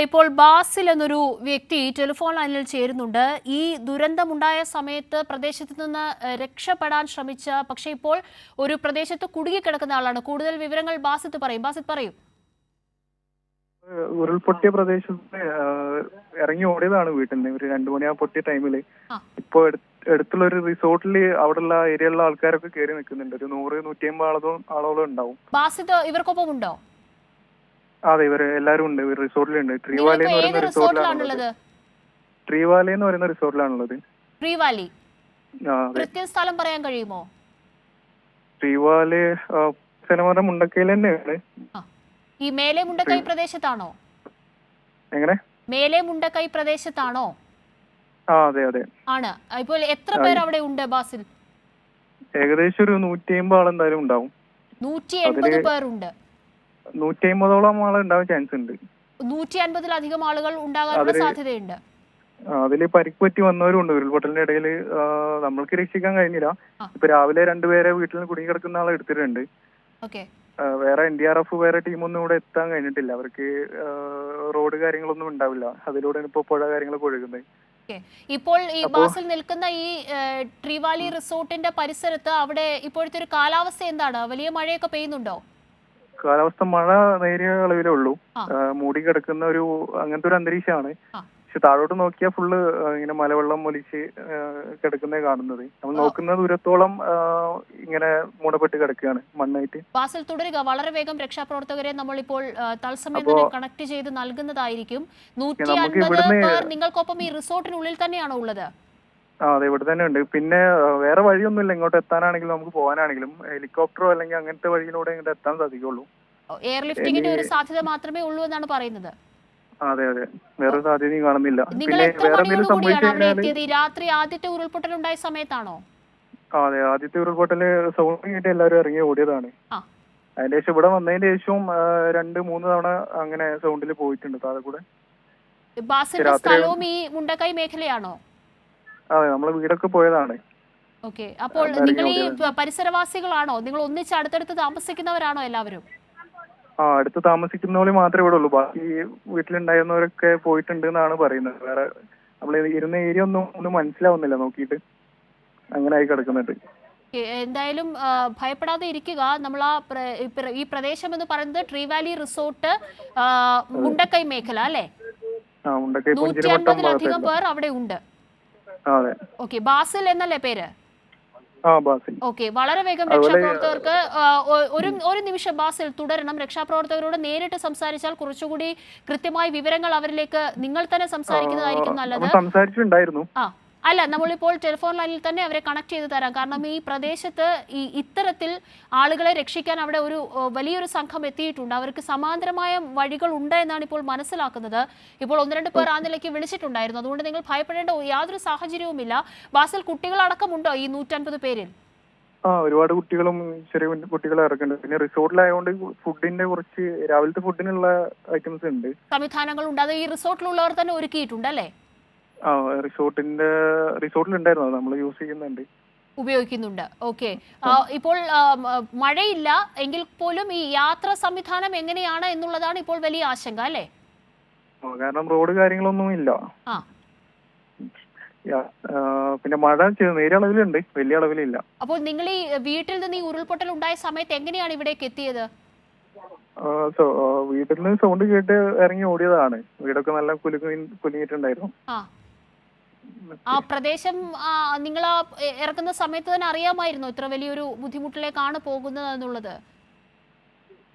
ഇപ്പോൾ ബാസിൽ എന്നൊരു വ്യക്തി ടെലിഫോൺ ലൈനിൽ ചേരുന്നുണ്ട്. ഈ ദുരന്തമുണ്ടായ സമയത്ത് പ്രദേശത്ത് നിന്ന് രക്ഷപ്പെടാൻ ശ്രമിച്ച പക്ഷേ ഇപ്പോൾ ഒരു പ്രദേശത്ത് കുടുങ്ങിക്കിടക്കുന്ന ആളാണ്. കൂടുതൽ വിവരങ്ങൾ ബാസിത്ത് പറയും. ബാസിത്ത് പറയും. ഉരുൾപൊട്ടിയ പ്രദേശത്ത് ഇറങ്ങി ഓടിയതാണ് വീട്ടിൽ നിന്ന് ഒരു രണ്ടു മണി ആ പൊട്ടിയ ടൈമിൽ. ആ. ഇപ്പൊ അടുത്തുള്ള ഒരു റിസോർട്ടിൽ അവിടെയുള്ള ഏരിയയിലുള്ള ആൾക്കാരൊക്കെ കയറി നിൽക്കുന്നുണ്ട് ഒരു നൂറ് നൂറ്റി അമ്പത് ആളോളം ഉണ്ടാവും. ഇവർക്കൊപ്പം ഉണ്ടോ അതെ ഇവർ എല്ലാരും ഉണ്ട്. ഇവർ റിസോർട്ടിലുണ്ട്. ട്രീവാലി എന്ന് പറയുന്ന റിസോർട്ടിലാണുള്ളത്. ട്രീവാലി എന്ന് പറയുന്ന റിസോർട്ടിലാണുള്ളത്. ട്രീവാലി. കൃത്യം സ്ഥലം പറയാൻ കഴിയുമോ? ട്രീവാലി സ്ഥലം മുണ്ടക്കയിൽ തന്നെയാണ്. ഈ മേലെ മുണ്ടക്കൈ പ്രദേശത്താണോ? എങ്ങനെ? മേലെ മുണ്ടക്കൈ പ്രദേശത്താണോ? അതെ അതെ. ആണ്. ഇപ്പോൾ എത്ര പേർ അവിടെ ഉണ്ട് ബാസിൽ? ഏകദേശം ഒരു നൂറ്റി അമ്പത് ആളെന്തായാലും ഉണ്ടാവും. നൂറ്റി എൺപത് പേരുണ്ട്. നൂറ്റി അമ്പതോളം ആളുകൾ ഉണ്ടാവാൻ ചാൻസ് ഉണ്ട്. നൂറ്റി അൻപതിലധികം ആളുകൾ ഉണ്ടാകാനുള്ള അതിൽ സാധ്യതയുണ്ട്. അതിൽ പരിക്ക് പറ്റി വന്നവരും ഉണ്ട് ഉരുൾപൊട്ടലിന്റെ ഇടയിൽ നമ്മൾക്ക് രക്ഷിക്കാൻ കഴിഞ്ഞില്ല. ഇപ്പൊ രാവിലെ രണ്ടുപേരെ വീട്ടിൽ കുടുങ്ങി കിടക്കുന്ന ആളെ എടുത്തിട്ടുണ്ട്. വേറെ എൻ ഡി ആർ എഫ് വേറെ ടീമൊന്നും ഇവിടെ എത്താൻ കഴിഞ്ഞിട്ടില്ല. അവർക്ക് റോഡ് കാര്യങ്ങളൊന്നും ഉണ്ടാവില്ല. അതിലൂടെ ഇപ്പോൾ പുഴ കാര്യങ്ങൾ ഒഴുകുന്നത്. ഇപ്പോൾ ഈ ബാസിൽ നിൽക്കുന്ന ഈ ട്രിവാലി റിസോർട്ടിന്റെ പരിസരത്ത് അവിടെ ഇപ്പോഴത്തെ ഒരു കാലാവസ്ഥ എന്താണ്? വലിയ മഴയൊക്കെ പെയ്യുന്നുണ്ടോ? കാലാവസ്ഥ മഴ നേരിയ അളവിലേ ഉള്ളൂ. മൂടി കിടക്കുന്ന ഒരു അങ്ങനത്തെ ഒരു അന്തരീക്ഷമാണ്. പക്ഷെ താഴോട്ട് നോക്കിയാൽ ഫുള്ള് ഇങ്ങനെ മലവെള്ളം ഒലിച്ച് കിടക്കുന്നേ കാണുന്നത്. നമ്മൾ നോക്കുന്ന ദൂരത്തോളം ഇങ്ങനെ മൂടപ്പെട്ട് കിടക്കുകയാണ് മണ്ണായിട്ട്. വാസൽ തുടരുക. വളരെ വേഗം രക്ഷാപ്രവർത്തകരെ നമ്മൾ ഇപ്പോൾ തത്സമയം തന്നെ കണക്ട് ചെയ്ത് നൽകുന്നതായിരിക്കും. നൂറ്റി അൻപത് പേർ നിങ്ങൾക്കൊപ്പം ഈ റിസോർട്ടിനുള്ളിൽ തന്നെയാണോ ഉള്ളത്? ആ അതെ ഇവിടെ തന്നെ ഉണ്ട്. പിന്നെ വേറെ വഴിയൊന്നുമില്ല. ഇങ്ങോട്ട് എത്താനാണെങ്കിലും നമുക്ക് പോകാനാണെങ്കിലും. ഹെലികോപ്റ്ററോ അല്ലെങ്കിൽ അങ്ങനത്തെ വഴിയിലൂടെ ഇങ്ങോട്ട് എത്താൻ സാധിക്കുള്ളൂ. എയർലിഫ്റ്റിംഗിന്റെ ഒരു സാധ്യത മാത്രമേ ഉള്ളൂ എന്നാണ് പറയുന്നത്. അതെ അതെ. വേറെ സാധ്യതയും കാണുന്നില്ല. നിങ്ങൾ എത്ര വേറെ എന്തെങ്കിലും മണിയോടുകൂടിയാണ് അവിടെ എത്തിയത്? ഈ രാത്രി ആദ്യത്തെ ഉരുൾപൊട്ടൽ ഉണ്ടായ സമയത്താണോ അതെ. ആദ്യത്തെ ഉരുൾപൊട്ടൽ സൗണ്ട് കേട്ട് എല്ലാവരും ഇറങ്ങി ഓടിയതാണ്. അതിന്റെ ശേഷം ഇവിടെ വന്നതിന്റെ ശേഷവും രണ്ട് മൂന്ന് തവണ അങ്ങനെ സൗണ്ടിൽ പോയിട്ടുണ്ട് താഴെ കൂടെ. സ്ഥലവും ഈ മുണ്ടക്കൈ മേഖലയാണോ? അതെ നമ്മൾ വീടൊക്കെ പോയതാണ്. ഓക്കെ. അപ്പോൾ നിങ്ങൾ ഈ പരിസരവാസികളാണോ? നിങ്ങൾ ഒന്നിച്ച് അടുത്തടുത്ത് താമസിക്കുന്നവരാണോ എല്ലാവരും? ആ അടുത്ത് താമസിക്കുന്നവര് മാത്രമേ ഇവിടെ ഉള്ളൂ. ബാക്കി വീട്ടിലുണ്ടായിരുന്നവരൊക്കെ പോയിട്ടുണ്ട് എന്നാണ് പറയുന്നത്. വേറെ നമ്മൾ ഇരുന്ന ഏരിയ ഒന്നും ഒന്നും മനസ്സിലാവുന്നില്ല നോക്കിയിട്ട്. അങ്ങനെ ആയി കിടക്കുന്നുണ്ട് എന്തായാലും ഭയപ്പെടാതെ ഇരിക്കുക. നമ്മൾ ആ ഈ പ്രദേശം എന്ന് പറയുന്നത് ട്രീ വാലി റിസോർട്ട് മുണ്ടക്കൈ മേഖല അല്ലെ? നൂറ്റി അമ്പതിലധികം അൻപതിലധികം പേർ അവിടെ ഉണ്ട്. ഓക്കെ ബാസിൽ എന്നല്ലേ പേര്? ഓക്കെ വളരെ വേഗം രക്ഷാപ്രവർത്തകർക്ക് ഒരു ഒരു നിമിഷം ബാസിൽ തുടരണം. രക്ഷാപ്രവർത്തകരോട് നേരിട്ട് സംസാരിച്ചാൽ കുറച്ചുകൂടി കൃത്യമായ വിവരങ്ങൾ അവരിലേക്ക് നിങ്ങൾ തന്നെ സംസാരിക്കുന്നതായിരിക്കും നല്ലത്. സംസാരിച്ചിട്ടുണ്ടായിരുന്നു. ആ. അല്ല നമ്മളിപ്പോൾ ടെലിഫോൺ ലൈനിൽ തന്നെ അവരെ കണക്ട് ചെയ്ത് തരാം. കാരണം ഈ പ്രദേശത്ത് ഈ ഇത്തരത്തിൽ ആളുകളെ രക്ഷിക്കാൻ അവിടെ ഒരു വലിയൊരു സംഘം എത്തിയിട്ടുണ്ട്. അവർക്ക് സമാന്തരമായ വഴികൾ ഉണ്ട് എന്നാണ് ഇപ്പോൾ മനസ്സിലാക്കുന്നത്. ഇപ്പോൾ ഒന്ന് രണ്ട് പേർ ആ നിലയ്ക്ക് വിളിച്ചിട്ടുണ്ടായിരുന്നു. അതുകൊണ്ട് നിങ്ങൾ ഭയപ്പെടേണ്ട യാതൊരു സാഹചര്യവുമില്ല. ബാസിൽ കുട്ടികളടക്കമുണ്ടോ ഈ നൂറ്റൻപത് പേരിൽ? ആ ഒരുപാട് കുട്ടികളും ചെറിയ കുട്ടികളും ഇറക്കുന്നുണ്ട്. പിന്നെ റിസോർട്ടിലായതുകൊണ്ട് ഫുഡിന്റെ കുറച്ച് രാവിലത്തെ ഫുഡിനുള്ള ഐറ്റംസ് ഉണ്ട്. സംവിധാനങ്ങളുണ്ട്. അത് ഈ റിസോർട്ടിലുള്ളവർ തന്നെ ഒരുക്കിയിട്ടുണ്ട് അല്ലേ? ആ റിസോർട്ടിന്റെ റിസോർട്ടിലുണ്ടായിരുന്നു? അത് നമ്മൾ യൂസ് ചെയ്യുന്നുണ്ട് ഉപയോഗിക്കുന്നുണ്ട്. ഓക്കെ. ഇപ്പോൾ മഴയില്ല. എങ്കിൽ പോലും ഈ യാത്ര സംവിധാനം എങ്ങനെയാണ് എന്നുള്ളതാണ് ഇപ്പോൾ വലിയ ആശങ്ക അല്ലേ? കാരണം റോഡ് കാര്യങ്ങളൊന്നും ഇല്ല. ആ. പിന്നെ മഴ നേരിയ അളവിലുണ്ട്. വലിയ അളവിലില്ല. അപ്പോൾ നിങ്ങൾ ഈ വീട്ടിൽ നിന്ന് ഈ ഉരുൾപൊട്ടൽ ഉണ്ടായ സമയത്ത് എങ്ങനെയാണ് ഇവിടേക്ക് എത്തിയത്? വീട്ടിൽ നിന്ന് സൗണ്ട് കേട്ട് ഇറങ്ങി ഓടിയതാണ്. വീടൊക്കെ നല്ല കുലുങ്ങി കുലുങ്ങിയിട്ടുണ്ടായിരുന്നു. ആ പ്രദേശം നിങ്ങൾ ആ ഇറക്കുന്ന സമയത്ത് തന്നെ അറിയാമായിരുന്നു ഇത്ര വലിയൊരു ബുദ്ധിമുട്ടിലേക്കാണ് പോകുന്നത് എന്നുള്ളത്?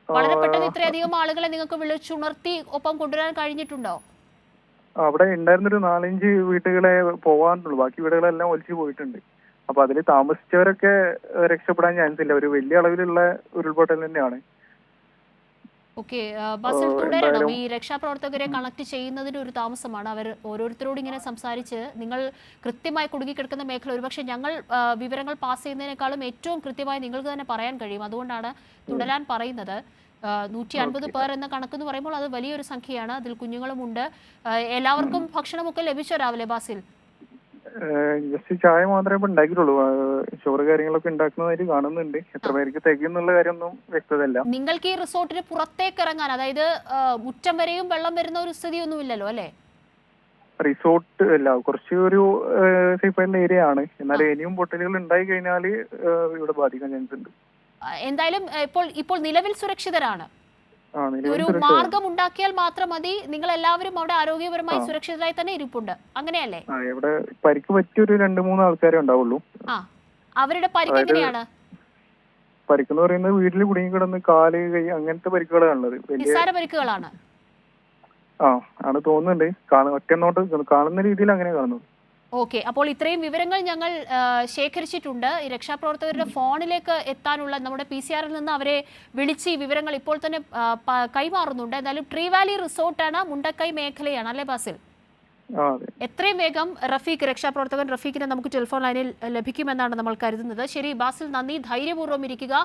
വളരെ പെട്ടെന്ന് ഇത്രയധികം ആളുകളെ നിങ്ങൾക്ക് വിളിച്ചുണർത്തി ഒപ്പം കൊണ്ടുവരാൻ കഴിഞ്ഞിട്ടുണ്ടോ? അവിടെ ഉണ്ടായിരുന്നൊരു നാലഞ്ച് വീട്ടുകളെ പോവാനുള്ളൂ ബാക്കി വീടുകളെല്ലാം ഒലിച്ചു പോയിട്ടുണ്ട്. അപ്പൊ അതിൽ താമസിച്ചവരൊക്കെ രക്ഷപ്പെടാൻ ചാൻസ് ഇല്ല. ഒരു വലിയ അളവിലുള്ള ഉരുൾപൊട്ടൽ തന്നെയാണ്. ഓക്കെ ബസ്സിൽ തുടരണം ഈ രക്ഷാപ്രവർത്തകരെ കണക്ട് ചെയ്യുന്നതിന് ഒരു താമസമാണ്. അവർ ഓരോരുത്തരോട് ഇങ്ങനെ സംസാരിച്ച് നിങ്ങൾ കൃത്യമായി കുടുങ്ങിക്കിടക്കുന്ന മേഖല ഒരുപക്ഷെ ഞങ്ങൾ വിവരങ്ങൾ പാസ് ചെയ്യുന്നതിനേക്കാളും ഏറ്റവും കൃത്യമായി നിങ്ങൾക്ക് തന്നെ പറയാൻ കഴിയും. അതുകൊണ്ടാണ് തുടരാൻ പറയുന്നത്. നൂറ്റി അൻപത് പേർ എന്ന കണക്ക് എന്ന് പറയുമ്പോൾ അത് വലിയൊരു സംഖ്യയാണ്. അതിൽ കുഞ്ഞുങ്ങളും ഉണ്ട്. എല്ലാവർക്കും ഭക്ഷണമൊക്കെ ലഭിച്ചോ രാവിലെ ബാസിൽ ജസ്റ്റ് ചായ മാത്രമേ ഇപ്പൊ ഉണ്ടാക്കിയിട്ടുള്ളൂ. ചോറ് കാര്യങ്ങളൊക്കെ ഉണ്ടാക്കുന്നതായിട്ട് കാണുന്നുണ്ട്. എത്ര പേർക്ക് തികയുന്നുള്ള കാര്യമൊന്നും വ്യക്തതല്ല നിങ്ങൾക്ക് ഈ റിസോർട്ടിന് പുറത്തേക്ക് ഇറങ്ങാൻ അതായത് മുറ്റം വരെയും വെള്ളം വരുന്ന ഒരു സ്ഥിതിയൊന്നും ഇല്ലല്ലോ അല്ലേ? റിസോർട്ട് അല്ല കുറച്ച് ഒരു സേഫ് ആയിട്ടുള്ള ഏരിയ ആണ്. എന്നാൽ ഇനിയും പൊട്ടലുകൾ ഉണ്ടായി കഴിഞ്ഞാൽ ഇവിടെ ബാധിക്കാൻ ചാൻസ് ഉണ്ട്. എന്തായാലും ഇപ്പോൾ ഇപ്പോൾ നിലവിൽ സുരക്ഷിതരാണ്. ഒരു മാർഗം ഉണ്ടാക്കിയാൽ മാത്രം മതി. നിങ്ങൾ എല്ലാവരും അവിടെ ആരോഗ്യപരമായി സുരക്ഷിതരായി തന്നെ ഇരിപ്പുണ്ട്. അങ്ങനെയല്ലേ? ഇവിടെ പരിക്ക് പറ്റിയ ഒരു രണ്ട് മൂന്ന് ആൾക്കാരെ ഉണ്ടാവുള്ളൂ. അവരുടെ പരിക്ക് എങ്ങനെയാണ്? പരിക്കെന്ന് പറയുന്നത് വീട്ടിൽ കുടുങ്ങി കിടന്ന് കാൽ കൈ അങ്ങനത്തെ പരിക്കുകളാണുള്ളത് നിസ്സാര പരിക്കുകളാണ്. ആ ആണ് തോന്നുന്നുണ്ട്. കാണുന്ന ഒറ്റ നോട്ട് കാണുന്ന രീതിയിൽ അങ്ങനെ കാണുന്നു ഓക്കെ. അപ്പോൾ ഇത്രയും വിവരങ്ങൾ ഞങ്ങൾ ശേഖരിച്ചിട്ടുണ്ട്. ഈ രക്ഷാപ്രവർത്തകരുടെ ഫോണിലേക്ക് എത്താനുള്ള നമ്മുടെ പി സി ആറിൽ നിന്ന് അവരെ വിളിച്ച് ഈ വിവരങ്ങൾ ഇപ്പോൾ തന്നെ കൈമാറുന്നുണ്ട്. എന്തായാലും ട്രീ വാലി റിസോർട്ടാണ് മുണ്ടക്കൈ മേഖലയാണ്. അല്ലേ ബാസിൽ? എത്രയും വേഗം റഫീഖ് രക്ഷാപ്രവർത്തകൻ റഫീഖിനെ നമുക്ക് ടെലിഫോൺ ലൈനിൽ ലഭിക്കുമെന്നാണ് നമ്മൾ കരുതുന്നത്. ശരി ബാസിൽ നന്ദി. ധൈര്യപൂർവം ഇരിക്കുക.